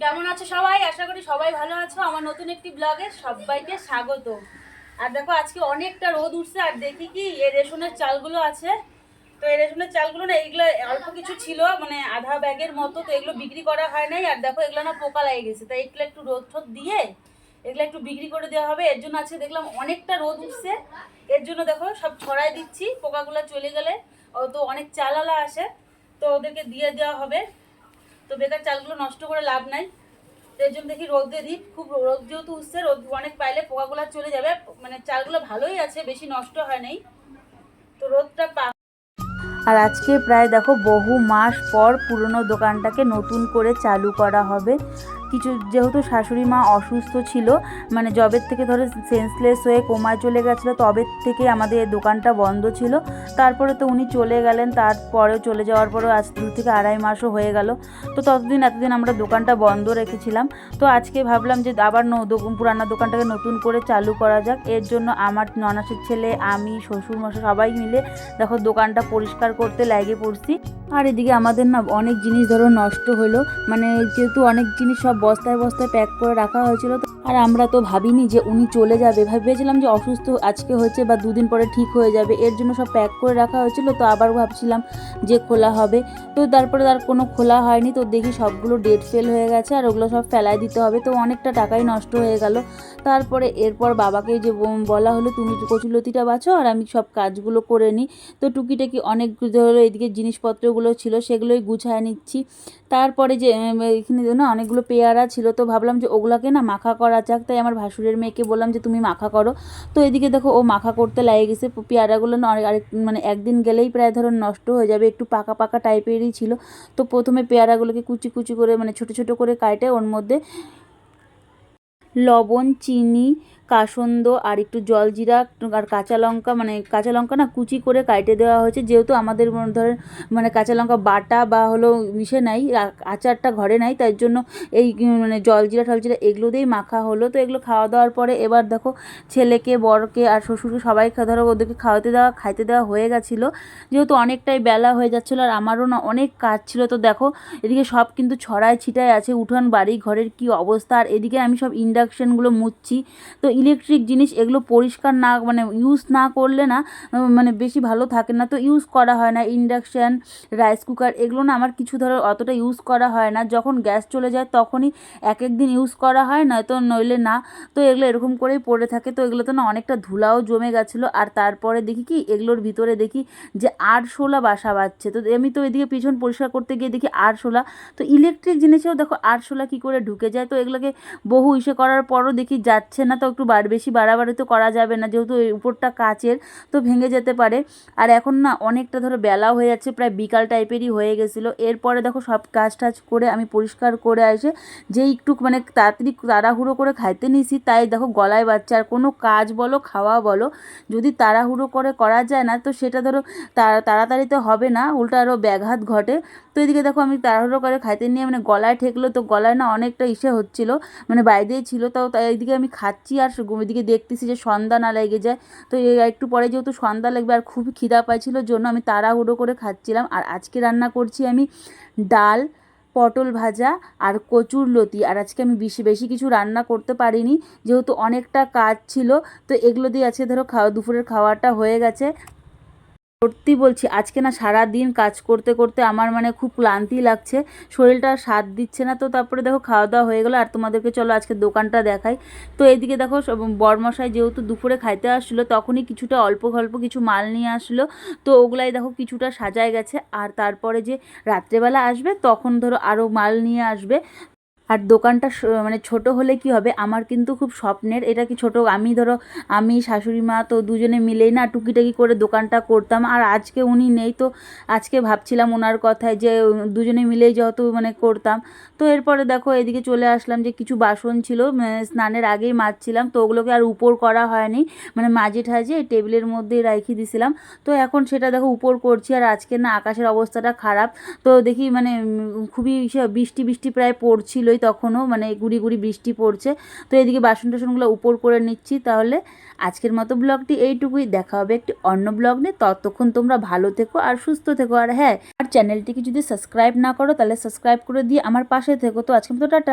কেমন আছো সবাই? আশা করি সবাই ভালো আছো। আমার নতুন একটি ব্লগে সবাইকে স্বাগত। আর দেখো, আজকে অনেকটা রোদ উঠছে, আর দেখি কি, এই রেশনের চালগুলো আছে। তো এই রেশনের চালগুলো না, এইগুলো অল্প কিছু ছিল মানে আধা ব্যাগের মতো, তো এগুলো বিক্রি করা হয় নাই। আর দেখো, এগুলো না পোকা লেগে গেছে, তাই এগুলো একটু রোদ ঠোদ দিয়ে, এগুলো একটু বিক্রি করে দেওয়া হবে। এর জন্য আজকে দেখলাম অনেকটা রোদ উঠছে। এর জন্য দেখো, সব ছড়াই দিচ্ছি, পোকাগুলো চলে গেলে। তো অনেক চালালা আসে, তো ওদেরকে দিয়ে দেওয়া হবে। তো বেকার চালগুলো নষ্ট করে লাভ নাই। এর জন্য দেখি রোদে দিই। খুব রোদ যেহেতু উঠছে, রোদ অনেক পাইলে পোকাগুলো চলে যাবে। মানে চালগুলো ভালোই আছে, বেশি নষ্ট হয় নাই। তো রোদটা পা আর আজকে প্রায় দেখো বহু মাস পর পুরনো দোকানটাকে নতুন করে চালু করা হবে। কিছু যেহেতু শাশুড়ি মা অসুস্থ ছিল মানে জবের থেকে ধরে সেন্সলেস হয়ে কোমায় চলে গেছিল তবের থেকে আমাদের দোকানটা বন্ধ ছিল। তারপরে তো উনি চলে গেলেন, তারপরেও চলে যাওয়ার পরেও আজ দু থেকে আড়াই মাসও হয়ে গেল। তো ততদিন এতদিন আমরা দোকানটা বন্ধ রেখেছিলাম। তো আজকে ভাবলাম যে আবার পুরানা দোকানটাকে নতুন করে চালু করা যাক। এর জন্য আমার ননাসের ছেলে, আমি, শ্বশুর মশাই সবাই মিলে দেখো দোকানটা পরিষ্কার করতে লেগে পড়ছি। আর এদিকে আমাদের না অনেক জিনিস ধরো নষ্ট হলো। মানে যেহেতু অনেক জিনিস সব বস্তায় বস্তায় প্যাক করে রাখা হয়েছিল আর আমরা তো ভাবিনি যে উনি চলে যাবে। ভেবেছিলাম যে অসুস্থ আজকে হয়েছে বা দুদিন পরে ঠিক হয়ে যাবে। এর জন্য সব প্যাক করে রাখা হয়েছিল তো আবার ভাবছিলাম যে খোলা হবে। তো তারপরে আর কোনো খোলা হয়নি তো দেখি সবগুলো ডেট ফেল হয়ে গেছে আর ওগুলো সব ফেলায় দিতে হবে। তো অনেকটা টাকাই নষ্ট হয়ে গেল। তারপরে এরপর বাবাকে যে বলা হলো, তুমি কচুলতিটা বাছো আর আমি সব কাজগুলো করে নিই। তো টুকিটাকি অনেক ধরো এদিকে জিনিসপত্রগুলো ছিল সেগুলোই গুছায় নিচ্ছি। তারপরে যে এখানে না অনেকগুলো পেয়ারা ছিল, তো ভাবলাম যে ওগুলোকে না মাখা করা যাক। তাই আমার ভাসুরের মেয়েকে বললাম যে, তুমি মাখা করো। তো এদিকে দেখো, ও মাখা করতে লাগে গেছে। পেয়ারাগুলো না আরেক মানে একদিন গেলেই প্রায় ধরো নষ্ট হয়ে যাবে, একটু পাকা পাকা টাইপেরই ছিল। তো প্রথমে পেয়ারাগুলোকে কুচি কুচি করে মানে ছোট ছোট করে কাটে। ওর মধ্যে লবণ, চিনি কাসন্দ আর একটু জলজিরা আর কাঁচা লঙ্কা মানে কাঁচা লঙ্কা না কুচি করে কাটে দেওয়া হয়েছে। যেহেতু আমাদের ধরেন মানে কাঁচা লঙ্কা বাটা বা হলো মিশে নাই আচারটা ঘরে নাই, তাই জন্য এই মানে জলজিরা টলজিরা এগুলো দিয়েই মাখা হলো। তো এগুলো খাওয়া দাওয়ার পরে এবার দেখো ছেলেকে, বরকে আর শ্বশুরকে সবাই ধরো ওদেরকে খাওয়াতে দেওয়া, খাইতে দেওয়া হয়ে গেছিল। যেহেতু অনেকটাই বেলা হয়ে যাচ্ছিল আর আমারও না অনেক কাজ ছিল, তো দেখো এদিকে সব কিন্তু ছড়ায় ছিটায় আছে, উঠোন বাড়ি, ঘরের কি অবস্থা, আর এদিকে আমি সব ইন্ডাকশানগুলো মুছছি। তো ইলেকট্রিক জিনিস এগুলো পরিষ্কার না মানে ইউজ না করলে না মানে বেশি ভালো থাকে না। তো ইউজ করা হয় না। ইন্ডাকশান রাইস কুকার এগুলো না আমার কিছু ধরো অতটা ইউজ করা হয় না। যখন গ্যাস চলে যায় তখনই এক এক দিন ইউজ করা হয়, নয়তো নইলে না। তো এগুলো এরকম করেই পড়ে থাকে। তো এগুলোতে না অনেকটা ধুলাও জমে গেছিল। আর তারপরে দেখি কি, এগুলোর ভিতরে দেখি যে আরশোলা বাসা বাঁধছে তো আমি তো এদিকে পিছন পরিষ্কার করতে গিয়ে দেখি আরশোলা তো ইলেকট্রিক জিনিসেও দেখো আরশোলা কী করে ঢুকে যায়। তো এগুলোকে বহু ইসে করার পরও দেখি যাচ্ছে না। তো একটু বার, বেশি বাড়াবাড়ি তো করা যাবে না, যেহেতু এই উপরটা কাচের তো ভেঙে যেতে পারে। আর এখন না অনেকটা ধরো বেলা হয়ে যাচ্ছে, প্রায় বিকাল টাইপেরই হয়ে গেছিল। এরপরে দেখো সব কাজ টাজ করে আমি পরিষ্কার করে এসে যে একটু মানে তাড়াতাড়ি তাড়াহুড়ো করে খাইতে নিছি, তাই দেখো গলায় বাচ্চা। আর কোনো কাজ বলো, খাওয়া বলো, যদি তাড়াহুড়ো করে করা যায় না, তো সেটা ধরো তাড়াতাড়ি তো হবে না, উল্টো আরও ব্যাঘাত ঘটে। তো এদিকে দেখো আমি তাড়াহুড়ো করে খাইতে নিয়ে মানে গলায় ঠেকলো, তো গলায় না অনেকটা ইসে হচ্ছিল মানে বাইরেই ছিল তাও তাই এইদিকে আমি খাচ্ছি আর ওইদিকে দেখতেছি যে সন্ধ্যা না লেগে যায়। তো একটু পরে যেহেতু সন্ধ্যা লাগবে আর খুবই খিদা পাইছিল, জন্য আমি তাড়াহুড়ো করে খাচ্ছিলাম। আর আজকে রান্না করছি আমি ডাল, পটল ভাজা আর কচুর লতি। আর আজকে আমি বেশি বেশি কিছু রান্না করতে পারিনি, যেহেতু অনেকটা কাজ ছিল। তো এগুলো দিয়ে আজকে ধরো খাওয়া, দুপুরের খাওয়াটা হয়ে গেছে। সত্যি বলছি, আজকে না সারা দিন কাজ করতে করতে আমার মানে খুব ক্লান্তি লাগছে। শরীরটা সাথ দিচ্ছে না, তো তারপরে দেখো খাওয়া দাওয়া হয়ে গেলো। আর তোমাদেরকে চলো আজকে দোকানটা দেখাই। তো এদিকে দেখো বরমশাই যেহেতু দুপুরে খাইতে আসলো তখনই কিছুটা অল্প অল্প কিছু মাল নিয়ে আসলো। তো ওগুলাই দেখো কিছুটা সাজায় গেছে। আর তারপরে যে রাত্রেবেলা আসবে, তখন ধরো আরও মাল নিয়ে আসবে। আর দোকানটা মানে ছোট হলে কি হবে? আমার কিন্তু খুব স্বপ্নের, এটা কি ছোট? আমি ধরো, আমি, শাশুড়ি মা তো দুজনে মিলেই না টুকিটাকি করে দোকানটা করতাম। আর আজকে উনি নেই তো, আজকে ভাবছিলাম ওনার কথায় যে দুজনে মিলেই যত মানে করতাম। তো এরপরে দেখো, এদিকে চলে আসলাম যে কিছু বাসন ছিল মানে স্নানের আগেই মাজছিলাম। তো ওগুলোকে আর উপর করা হয়নি মানে মাঝে ঠাজে টেবিলের মধ্যেই রাখি দিছিলাম। তো এখন সেটা দেখো উপর করছি, আর আজকে না আকাশের অবস্থাটা খারাপ। তো দেখি মানে খুবই বৃষ্টি বৃষ্টি প্রায় পড়ছিলই তখনও মানে গুড়ি গুড়ি বৃষ্টি পড়ছে। তো এদিকে বাসন টাসনগুলো উপর করে নিচ্ছি তাহলে আজকের মতো ব্লগটি এইটুকুই। দেখা হবে একটি অন্য ব্লগ নিয়ে। ততক্ষণ তোমরা ভালো থেকো আর সুস্থ থেকো। আর হ্যাঁ আর চ্যানেলটিকে যদি সাবস্ক্রাইব না করো তাহলে সাবস্ক্রাইব করে দিয়ে আমার পাশে থেকো। তো আজকে মতো টাটা।